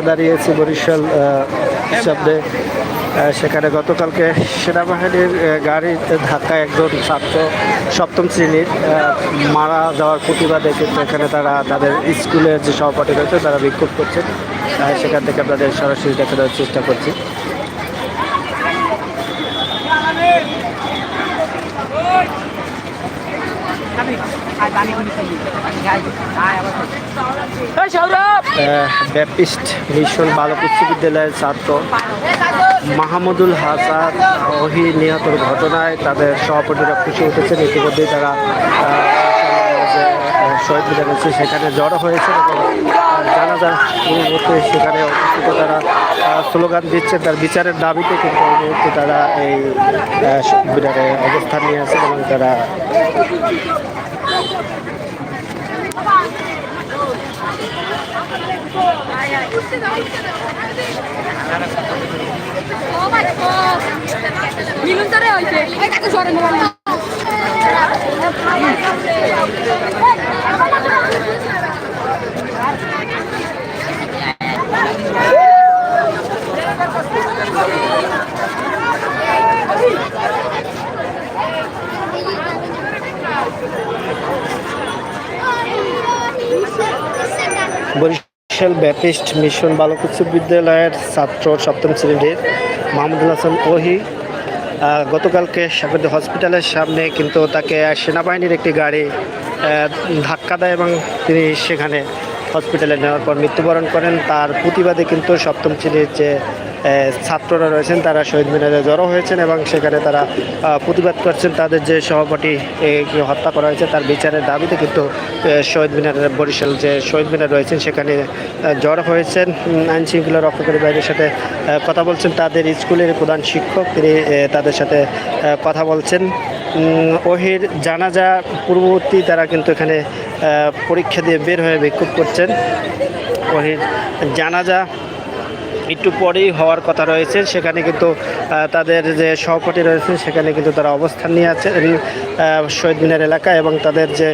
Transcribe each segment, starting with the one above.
দাঁড়িয়েছি বরিশাল শব্দে সেখানে গতকালকে সেনাবাহিনীর গাড়ির ধাক্কায় একজন ছাত্র সপ্তম শ্রেণির মারা যাওয়ার প্রতিবাদে কিন্তু এখানে তারা তাদের স্কুলের যে সহপাঠী রয়েছে তারা বিক্ষোভ করছেন আহ, সেখান থেকে আপনাদের সরাসরি দেখানোর চেষ্টা করছি আহ, ব্যাপটিস্ট মিশন বালক উচ্চ বিদ্যালয়ের ছাত্র। মাহমুদুল হাসান ওহি নিহতর ঘটনায় তাদের সভাপতিরা খুশি উঠেছেন। ইতিমধ্যেই তারা শহীদ মিনার সেখানে জড়ো হয়েছে এবং জানাজা পূর্ববর্তী সেখানে উপস্থিত তারা স্লোগান দিচ্ছেন। তার বিচারের দাবিতে কিন্তু এই মুহূর্তে তারা এই শহীদ মিনারে অবস্থান নিয়ে আছেন এবং তারা মিলুন তারে হইছে এই কাকে সরেন না বরিশাল ব্যাপিস্ট মিশন বালক উচ্চ বিদ্যালয়ের ছাত্র সপ্তম শ্রেণির মাহমুদুল হাসান ওহি গতকালকে হসপিটালের সামনে কিন্তু তাকে সেনাবাহিনীর একটি গাড়ি ধাক্কা দেয় এবং তিনি সেখানে হসপিটালে নেওয়ার পর মৃত্যুবরণ করেন। তার প্রতিবাদে কিন্তু সপ্তম শ্রেণির যে ছাত্ররা রয়েছেন তারা শহীদ মিনারে জড়ো হয়েছেন এবং সেখানে তারা প্রতিবাদ করছেন। তাদের যে এ, হত্যা করা হয়েছে তার বিচারের দাবিতে কিন্তু শহীদ মিনারের বরিশাল যে শহীদ মিনার রয়েছেন সেখানে জড়ো হয়েছেন। আইন শৃঙ্খলা রক্ষাকারী বাহিনীর সাথে কথা বলছেন। তাদের স্কুলের প্রধান শিক্ষক তিনি তাদের সাথে কথা বলছেন। ওহির জানাজা পূর্ববর্তী তারা কিন্তু এখানে পরীক্ষা দিয়ে বের হয়ে বিক্ষোভ করছেন। ওহির জানাজা একটু পরেই হওয়ার কথা রয়েছে। সেখানে কিন্তু তাদের যে সহপাঠী রয়েছেন সেখানে কিন্তু তারা অবস্থান নিয়ে আছে শহীদ মিনার এলাকায় এবং তাদের যে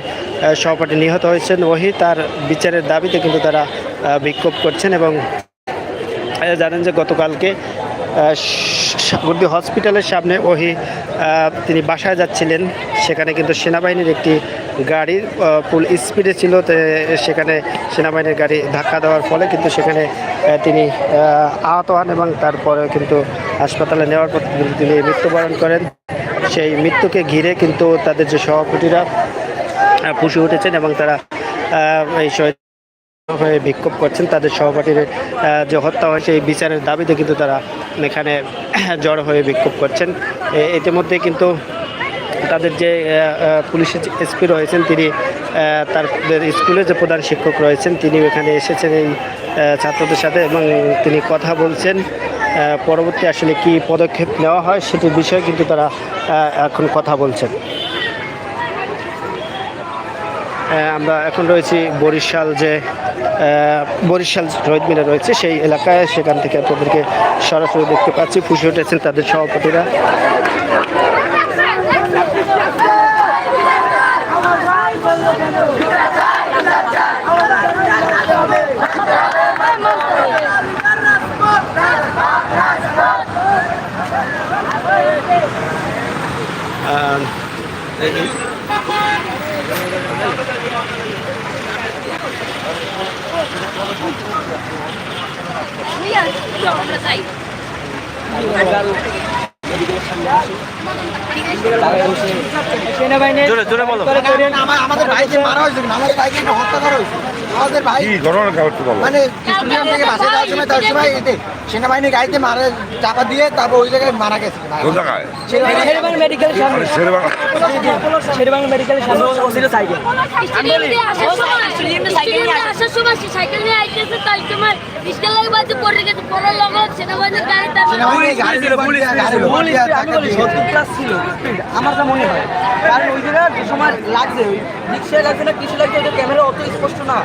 সহপাঠী নিহত হয়েছেন ওহি, তার বিচারের দাবিতে কিন্তু তারা বিক্ষোভ করছেন এবং জানেন যে গতকালকে সাগরদী হসপিটালের সামনে ওহি তিনি বাসায় যাচ্ছিলেন। সেখানে কিন্তু সেনাবাহিনীর একটি গাড়ির ফুল স্পিডে ছিল সেখানে সেনাবাহিনীর গাড়ি ধাক্কা দেওয়ার ফলে কিন্তু সেখানে তিনি আহত হন এবং তারপরে কিন্তু হাসপাতালে নেওয়ার পর তিনি মৃত্যুবরণ করেন। সেই মৃত্যুকে ঘিরে কিন্তু তাদের যে সভাপতিরা ফুসে উঠেছেন এবং তারা এই শহীদ হয়ে বিক্ষোভ করছেন। তাদের সহপাঠীর যে হত্যা হয়, সেই বিচারের দাবিতে কিন্তু তারা এখানে জড়ো হয়ে বিক্ষোভ করছেন। ইতিমধ্যে কিন্তু তাদের যে পুলিশের এসপি রয়েছেন, তিনি তাদের স্কুলের যে প্রধান শিক্ষক রয়েছেন তিনি এখানে এসেছেন এই ছাত্রদের সাথে এবং তিনি কথা বলছেন। পরবর্তী আসলে কি পদক্ষেপ নেওয়া হয় সেটির বিষয়ে কিন্তু তারা এখন কথা বলছেন। আমরা এখন রয়েছি বরিশাল যে বরিশাল শহীদ মিনার রয়েছে সেই এলাকায়। সেখান থেকে আপনাদেরকে সরাসরি দেখতে পাচ্ছি। ফুসে উঠেছেন তাদের সভাপতিরা। আমরা যাই আমাদের ভাইকে মারা হয়েছে আমাদের ভাইকে হত্যা করা হয়েছে আমাদের ভাই কি ঘটনা কাগজটা বলো মানে স্টেডিয়াম থেকে বাসে যাওয়ার সময় তার সময় এতে সেনাবাহিনীর গাড়িতে মারা চাপা দিয়ে তারপর ওই জায়গায় মারা গেছে মানে সাইকেল স্টেডিয়াম আসার সময় স্টেডিয়াম দিয়ে আসার সময় সে সাইকেল নিয়ে আইতেছে তাই তোমার আমার যা মনে হয়। কারণ ওই জায়গায় যে সময় লাগছে ওই রিক্সায় লাগছে না কিছু লাগছে ওটা ক্যামেরা অত স্পষ্ট না।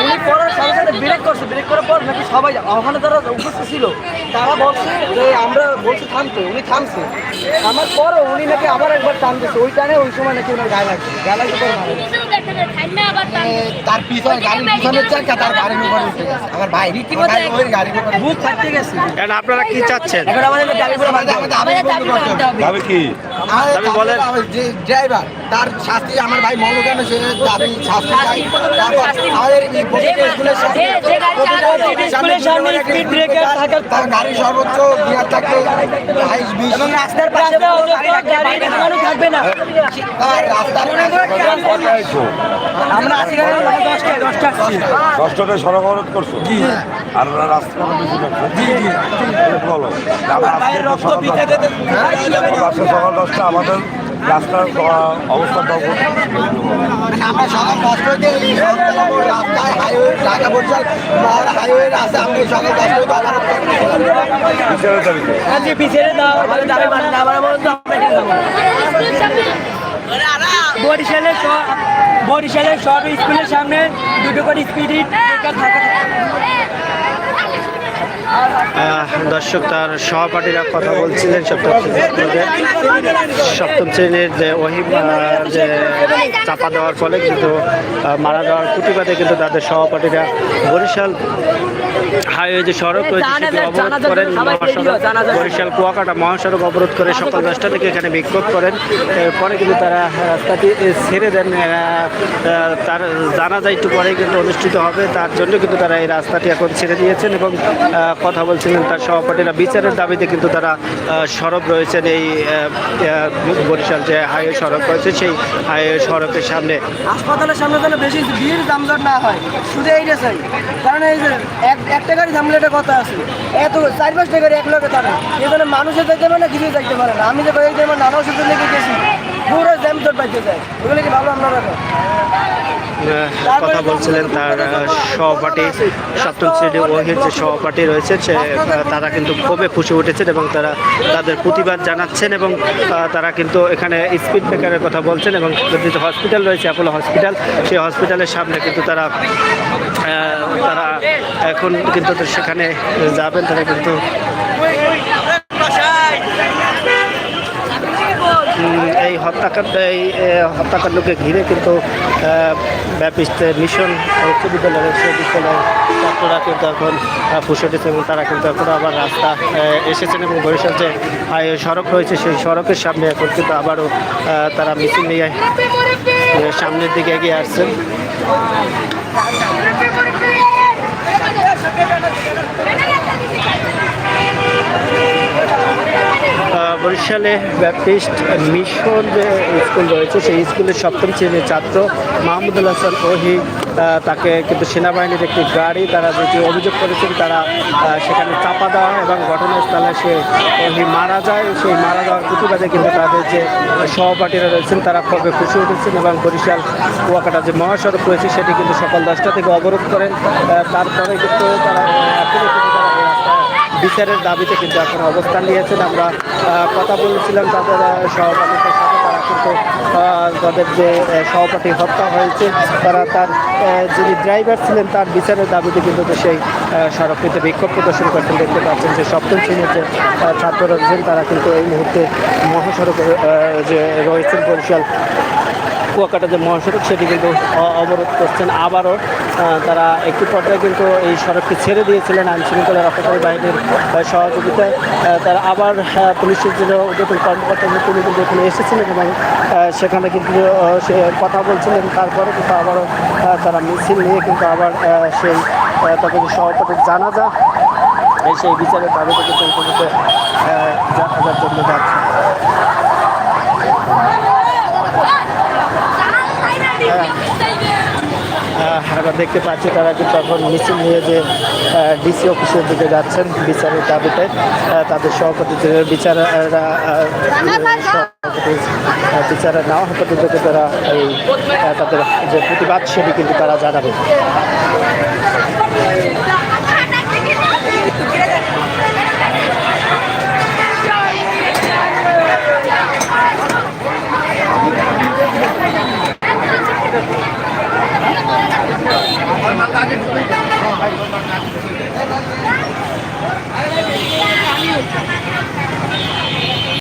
উনি পড়ার সাথে সাথে ব্রেক করছে ব্রেক করার পর নাকি সবাই ওখানে যারা উপস্থিত ছিল তারা বলছে যে আমরা বলছি থামতে উনি থামছে। আমার পরও উনি নাকি আবার একবার টান দিচ্ছে ওই টানে ওই সময় নাকি ওনার গায়ে লাগছে গায়ে লাগছে পরে তার পিছনে গাড়ির পিছনের চাকা তার গাড়ির উপরে উঠে গেছে। আমার ভাই রীতিমতো ওই গাড়ির উপরে থাকতে গেছে। এখন আপনারা কি চাচ্ছেন? এখন আমাদের হবে। আমাদের দাবি বন্ধ করতে হবে। কি? দাবি বলেন। যে ড্রাইভার তার শাস্তি আমার ভাই মঙ্গল কেন সে দাবি শাস্তি চাই। তারপর আমাদের স্কুলের সামনে যে- যে গাড়ি চালাচ্ছে, স্কুলের সামনে speed breaker থাকার- তার সর্বোচ্চ গিয়ার থাকবে হাইস বিশ এবং রাস্তার পাশে গাড়ি দাঁড়ানো থাকবে না তার রাস্তার কটা আইছো আমরা আছি দশটা। দশটা আসছি দশ টাকায় সড়ক অবরোধ করছ আর রাস্তা জি জি বলো সকাল দশটা আমাদের রাস্তার অবস্থা দখল আমরা সকাল দশটা রাস্তায় হাইওয়ে ঢাকা বরিশাল হাইওয়ে আমরা সকাল দশটা হইতে আবার বিচারের দাবিতে যে পিছিয়ে দাও মানে বরিশালের সব বরিশালের সব স্কুলের সামনে দুটো করে স্পিড থাকা দর্শক তার সহপাঠীরা কথা বলছিলেন সপ্তম শ্রেণির সপ্তম শ্রেণির যে ওহিম যে চাপা দেওয়ার ফলে কিন্তু মারা যাওয়ার প্রতিবাদে কিন্তু তাদের সহপাঠীরা বরিশাল হাইওয়ে যে সড়ক রয়েছে সেটি অবরোধ করেন। মহাসড়ক বরিশাল কুয়াকাটা মহাসড়ক অবরোধ করে সকাল দশটা থেকে এখানে বিক্ষোভ করেন। পরে কিন্তু তারা রাস্তাটি ছেড়ে দেন তার জানাজা একটু পরে কিন্তু অনুষ্ঠিত হবে। তার জন্য কিন্তু তারা এই রাস্তাটি এখন ছেড়ে দিয়েছেন এবং কথা বলছিলেন তার সহপাঠীরা। বিচারের দাবিতে কিন্তু তারা সরব রয়েছেন এই বরিশাল যে হাইওয়ে সড়ক রয়েছে, সেই হাইওয়ে সড়কের সামনে। হাসপাতালের সামনে যেন বেশি ভিড় জামজট না হয়, শুধু এইটা চাই কারণ এই যে এক, একটা গাড়ি থামলে একটা কথা আছে। এত চার পাঁচটা গাড়ি এক লোকে থাকে এই জন্য মানুষের দেখতে পারে না, কিছুই দেখতে পারে না। আমি যে কয়েক দিন আমার নানা ওষুধ লেগে গেছি, পুরো জ্যাম জট পাইতে যায়। ওগুলো কি ভালো আপনারা কথা বলছিলেন তার সহপাঠী সপ্তম শ্রেণি ওহির যে সহপাঠী রয়েছে সে তারা কিন্তু খুবই খুশি উঠেছেন এবং তারা তাদের প্রতিবাদ জানাচ্ছেন এবং তারা কিন্তু এখানে স্পিড ব্রেকারের কথা বলছেন এবং যে হসপিটাল রয়েছে, অ্যাপোলো হসপিটাল, সেই হসপিটালের সামনে কিন্তু তারা তারা এখন কিন্তু সেখানে যাবেন, তারা কিন্তু এই হত্যাকাণ্ড এই হত্যাকাণ্ডকে ঘিরে কিন্তু ব্যাপিস্ট মিশন উচ্চ বিদ্যালয়ের ছাত্ররা কিন্তু এখন আহ, ফুসে উঠেছে এবং তারা কিন্তু এখন আবার রাস্তা এসেছেন এবং বরিশাল যে সড়ক রয়েছে সেই সড়কের সামনে এখন কিন্তু আবারও তারা মিছিল নিয়ে সামনের দিকে এগিয়ে আসছেন। আহ, বরিশালে ব্যাপটিস্ট মিশন যে স্কুল রয়েছে, সেই স্কুলের সপ্তম শ্রেণির ছাত্র মাহমুদুল হাসান ওহি তাকে কিন্তু সেনাবাহিনীর একটি গাড়ি তারা যেটি অভিযোগ করেছেন তারা সেখানে চাপা দেওয়া এবং ঘটনাস্থলে সে ওহি মারা যায়। সেই মারা যাওয়ার প্রতিবাদে কিন্তু তাদের যে সহপাঠীরা রয়েছেন, তারা খুবই খুশি উঠেছেন এবং বরিশাল কুয়াকাটা যে মহাসড়ক রয়েছে, সেটি কিন্তু সকাল দশটা থেকে অবরোধ করেন। তারপরে কিন্তু তারা বিচারের দাবিতে কিন্তু এখন অবস্থান নিয়েছেন। আমরা কথা বলেছিলাম তাদের সহপাঠীদের সাথে তারা কিন্তু তাদের যে সহপাঠী হত্যা হয়েছে তারা তার যিনি ড্রাইভার ছিলেন তার বিচারের দাবিতে কিন্তু সেই সড়কটিতে বিক্ষোভ প্রদর্শন করছেন। দেখতে পাচ্ছেন যে সপ্তম শ্রেণির যে আহ, ছাত্ররা রয়েছেন তারা কিন্তু এই মুহূর্তে মহাসড়কে যে রয়েছেন বরিশাল। কুয়াকাটা যে মহাসড়ক সেটি কিন্তু অবরোধ করছেন। আবারও তারা একটি পর্যায়ে কিন্তু এই সড়কটি ছেড়ে দিয়েছিলেন আইন শৃঙ্খলা রক্ষাকারী বাহিনীর সহযোগিতায়। তারা আবার পুলিশের যে উদ্যোতন কর্মকর্তা তিনি কিন্তু এখানে এসেছিলেন এবং সেখানে কিন্তু সে কথা বলছিলেন। তারপরে কিন্তু আবারও তারা মিছিল নিয়ে কিন্তু আবার সেই তাদের সহপাঠীর জানাজা সেই বিচারের দাবিতে কিন্তু জানাজার জন্য যাচ্ছে। আমরা দেখতে পাচ্ছি, তারা কিন্তু এখন মিছিল নিয়ে যে ডিসি অফিসের দিকে যাচ্ছেন বিচারের দাবিতে তাদের সভাপতি বিচারা বিচারা নেওয়া পর্যন্ত কিন্তু তারা এই তাদের যে প্রতিবাদ সেটি কিন্তু তারা জানাবে।